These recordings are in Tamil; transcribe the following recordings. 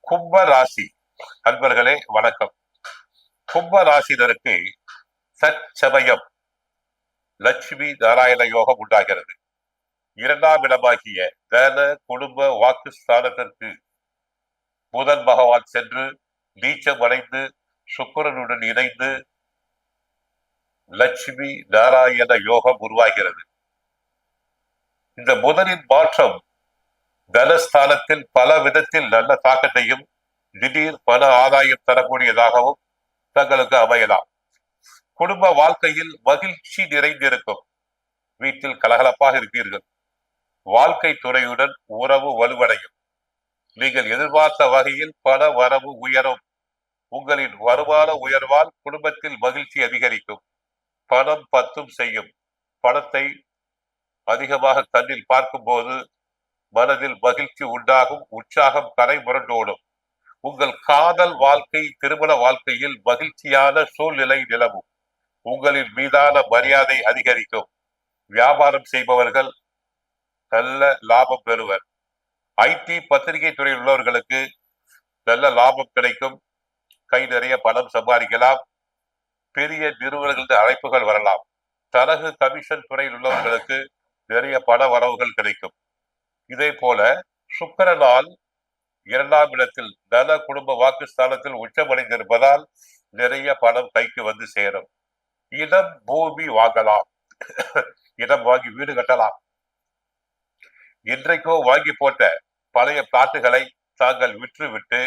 கும்ப ராசி அன்பர்களே வணக்கம். கும்ப ராசினருக்கு சச்சமயம் லட்சுமி நாராயண யோகம் உண்டாகிறது. இரண்டாம் இடமாகிய தன குடும்ப வாக்கு ஸ்தானத்திற்கு புதன் பகவான் சென்று நீச்சம் அடைந்து சுக்கரனுடன் இணைந்து லட்சுமி நாராயண யோகம் உருவாகிறது. இந்த புதனின் மாற்றம் தனஸ்தானத்தில் பல விதத்தில் நல்ல தாக்கத்தையும் திடீர் பண ஆதாயம் தரக்கூடியதாகவும் தங்களுக்கு அமையலாம். குடும்ப வாழ்க்கையில் மகிழ்ச்சி நிறைந்திருக்கும். வீட்டில் கலகலப்பாக இருப்பீர்கள். வாழ்க்கை துறையுடன் உறவு வலுவடையும். நீங்கள் எதிர்பார்த்த வகையில் பண வரவு உயரும். உங்களின் வருமான உயர்வால் குடும்பத்தில் மகிழ்ச்சி அதிகரிக்கும். பணம் பத்தும் செய்யும். பணத்தை அதிகமாக கண்ணில் பார்க்கும்போது மனதில் மகிழ்ச்சி உண்டாகும் உற்சாகம் கரை முரண்டோடும். உங்கள் காதல் வாழ்க்கை திருமண வாழ்க்கையில் மகிழ்ச்சியான சூழ்நிலை நிலவும். உங்களின் மீதான மரியாதை அதிகரிக்கும். வியாபாரம் செய்பவர்கள் நல்ல லாபம் பெறுவர். ஐடி பத்திரிகை துறையில் உள்ளவர்களுக்கு நல்ல லாபம் கிடைக்கும். கை நிறைய பணம் சம்பாதிக்கலாம். பெரிய நிறுவனங்களின் அழைப்புகள் வரலாம். தரகு கமிஷன் துறையில் உள்ளவர்களுக்கு நிறைய பண வரவுகள் கிடைக்கும். இதே போல சுக்கரனால் இரண்டாம் இடத்தில் தன குடும்ப வாக்குஸ்தானத்தில் உச்சமடைந்திருப்பதால் நிறைய பணம் கைக்கு வந்து சேரும். இடம் பூமி வாங்கலாம். இடம் வாங்கி வீடு கட்டலாம். இன்றைக்கோ வாங்கி போட்ட பழைய பிளாட்டுகளை தாங்கள் விற்றுவிட்டு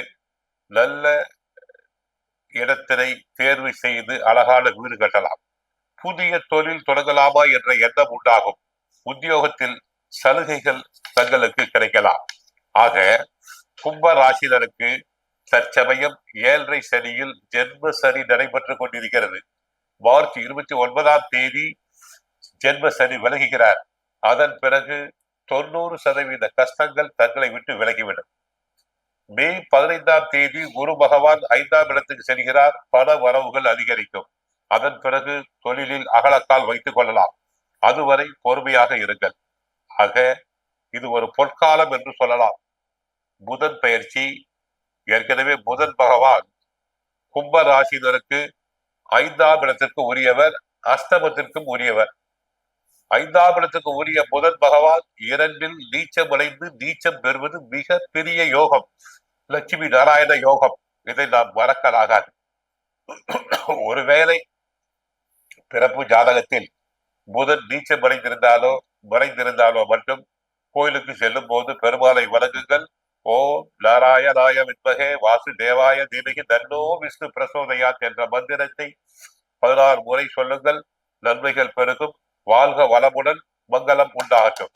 நல்ல இடத்தினை தேர்வு செய்து அழகான வீடு கட்டலாம். புதிய தொழில் தொடங்கலாமா என்ற எண்ணம் உண்டாகும். உத்தியோகத்தில் சலுகைகள் தங்களுக்கு கிடைக்கலாம். ஆக கும்ப ராசினருக்கு தற்சமயம் ஏழரை சனியில் ஜென்ம சனி நடைபெற்றுக் கொண்டிருக்கிறது. மார்ச் இருபத்தி ஒன்பதாம் தேதி ஜென்ம சனி விலகுகிறார். அதன் பிறகு தொண்ணூறு சதவீத கஷ்டங்கள் தங்களை விட்டு விலகிவிடும். மே பதினைந்தாம் தேதி குரு பகவான் ஐந்தாம் இடத்துக்கு செல்கிறார். பண வரவுகள் அதிகரிக்கும். அதன் பிறகு தொழிலில் அகலக்கால் வைத்துக் கொள்ளலாம். அதுவரை பொறுமையாக இருங்கள். ஆக இது ஒரு பொற்காலம் என்று சொல்லலாம். புதன் பயிற்சி ஏற்கனவே புதன் பகவான் கும்ப ராசினருக்கு ஐந்தாம் இடத்திற்கு உரியவர் அஸ்தமத்திற்கும் உரியவர். ஐந்தாம் இடத்துக்கு உரிய புதன் பகவான் இரண்டில் நீச்சம் அடைந்து நீச்சம் பெறுவது மிக பெரிய யோகம். லட்சுமி நாராயண யோகம். இதை நாம் மறக்கலாகாது. ஒருவேளை பிறப்பு ஜாதகத்தில் புதன் நீச்சம் அடைந்திருந்தாலோ மறைந்திருந்தாலோ மட்டும் கோயிலுக்கு செல்லும் போது பெருமாளை வணங்குங்கள். ஓம் நாராயணாய வித்மகே வாசுதேவாய தீமகி தன்னோ விஷ்ணு பிரசோதயாத் என்ற மந்திரத்தை பதினாறு முறை சொல்லுங்கள். நன்மைகள் பெருகும். வாழ்க வளமுடன். மங்களம் உண்டாகட்டும்.